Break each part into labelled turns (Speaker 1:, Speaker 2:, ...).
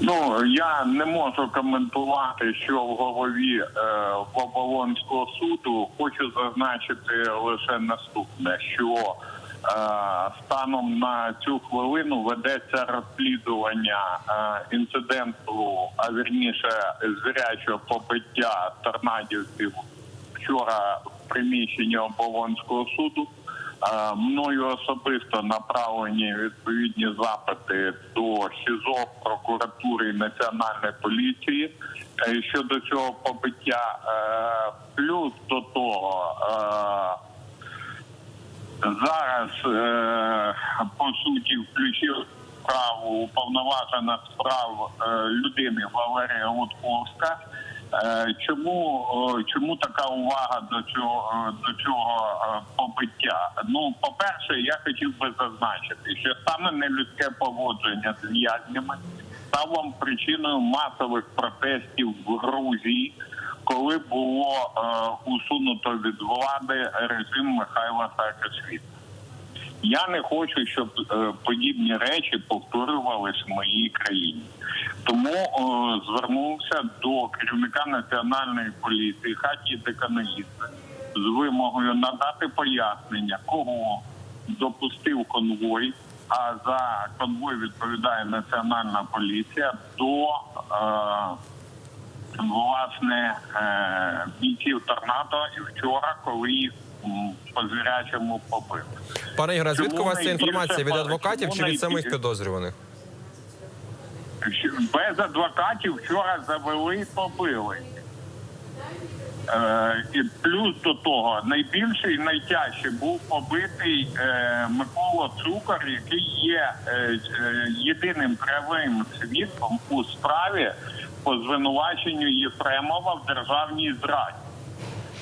Speaker 1: Ну я не можу коментувати, що в голові е, оболонського суду. Хочу зазначити лише наступне: що е, станом на цю хвилину ведеться розслідування е, інциденту, а вірніше звірячого побиття торнадівців вчора в приміщенні оболонського суду. Е, Мною особисто направлені відповідні запити до СІЗО, прокуратури і національної поліції е, щодо цього побиття. Е, Плюс до того зараз по суті включив справу уповноважена справ людини Валерія Лутковська. Е, Чому чому така увага до цього е, до цього е, побиття? Ну, по-перше, я хотів би зазначити, що саме нелюдське поводження з в'язнями стало причиною масових протестів в Грузії, коли було е, усунуто від влади режим Михайла Саакашвілі. Я не хочу, щоб е, подібні речі повторювались в моїй країні. Тому е, звернувся до керівника національної поліції хаті деканаїста з вимогою надати пояснення, кого допустив конвой. А за конвой відповідає національна поліція до е, власне е, бійців торнадо і вчора, коли їх по звірячому побили.
Speaker 2: Пане Ігоре, звідки у вас ця інформація від адвокатів чи від самих підозрюваних?
Speaker 1: Без адвокатів вчора завели і побили. Е, і плюс до того, найбільший і найтяжче був побитий е, Микола Цукор, який є е, е, єдиним правим свідком у справі по звинуваченню Єфремова в державній зраді.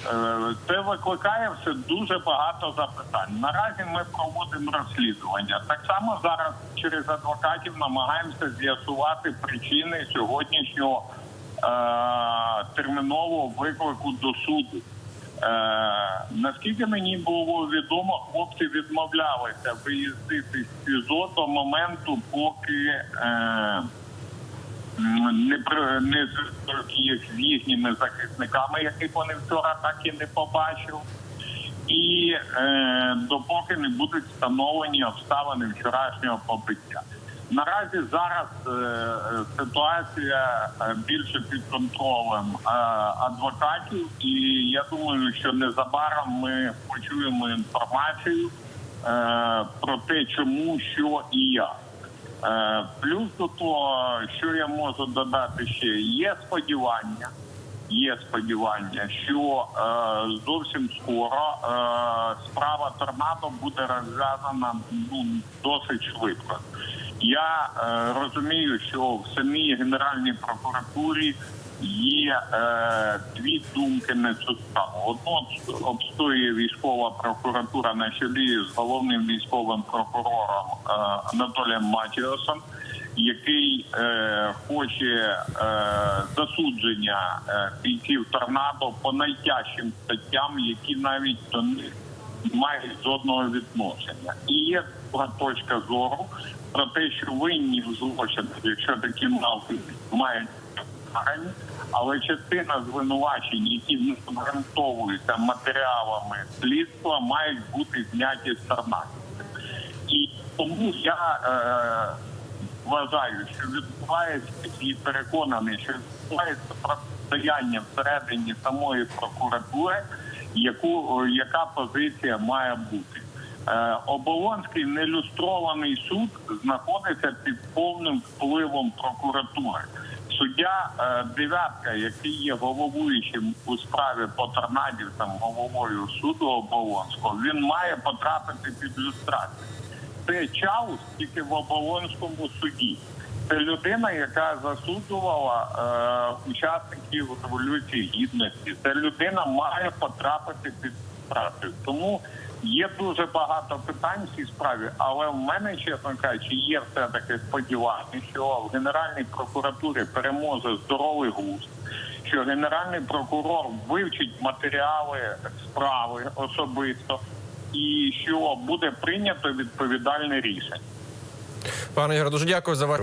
Speaker 1: Е, Це викликає все дуже багато запитань. Наразі ми проводимо розслідування. Так само зараз через адвокатів намагаємося з'ясувати причини сьогоднішнього е, термінового виклику до суду. Е, наскільки мені було відомо, хлопці відмовлялися виїздити з СІЗО до моменту, поки е, не не з їх з їхніми захисниками, яких вони вчора так і не побачив, і е, допоки не будуть встановлені обставини вчорашнього побиття. Наразі зараз е, ситуація е, більше під контролем е, адвокатів, і я думаю, що незабаром ми почуємо інформацію е, про те, чому, що і як. Е, Плюс до того, що я можу додати ще, є сподівання, є сподівання, що е, зовсім скоро е, справа торнадо буде розв'язана ну, досить швидко. Я е, розумію, що в самій Генеральній прокуратурі є е, дві думки справу. Одну обстоює військова прокуратура на чолі з головним військовим прокурором е, Анатолієм Матіосом, який е, хоче е, засудження е, бійців торнадо по найтяжчим статтям, які навіть до них мають жодного відношення. І є друга точка зору про те, що винні в злочинах, якщо такі навки мають покарані, але частина звинувачень, які не обґрунтовуються матеріалами слідства, мають бути зняті з торнадо. І тому я е, вважаю, що відбувається і переконаний, що відбувається протистояння всередині самої прокуратури, яку яка позиція має бути. Е, Оболонський нелюстрований суд знаходиться під повним впливом прокуратури. Суддя е, дев'ятка, який є головуючим у справі по торнадівцям головою суду Оболонського, він має потрапити під люстрацію. Це Чаус тільки в Оболонському суді. Це людина, яка засуджувала е, учасників революції гідності. Ця людина має потрапити під працю. Тому є дуже багато питань в цій справі, але в мене, чесно кажучи, є все таки сподівання, що в Генеральній прокуратурі переможе здоровий глузд, що генеральний прокурор вивчить матеріали справи особисто, і що буде прийнято відповідальне рішення.
Speaker 2: Пане Ігоре, дуже дякую за ваш.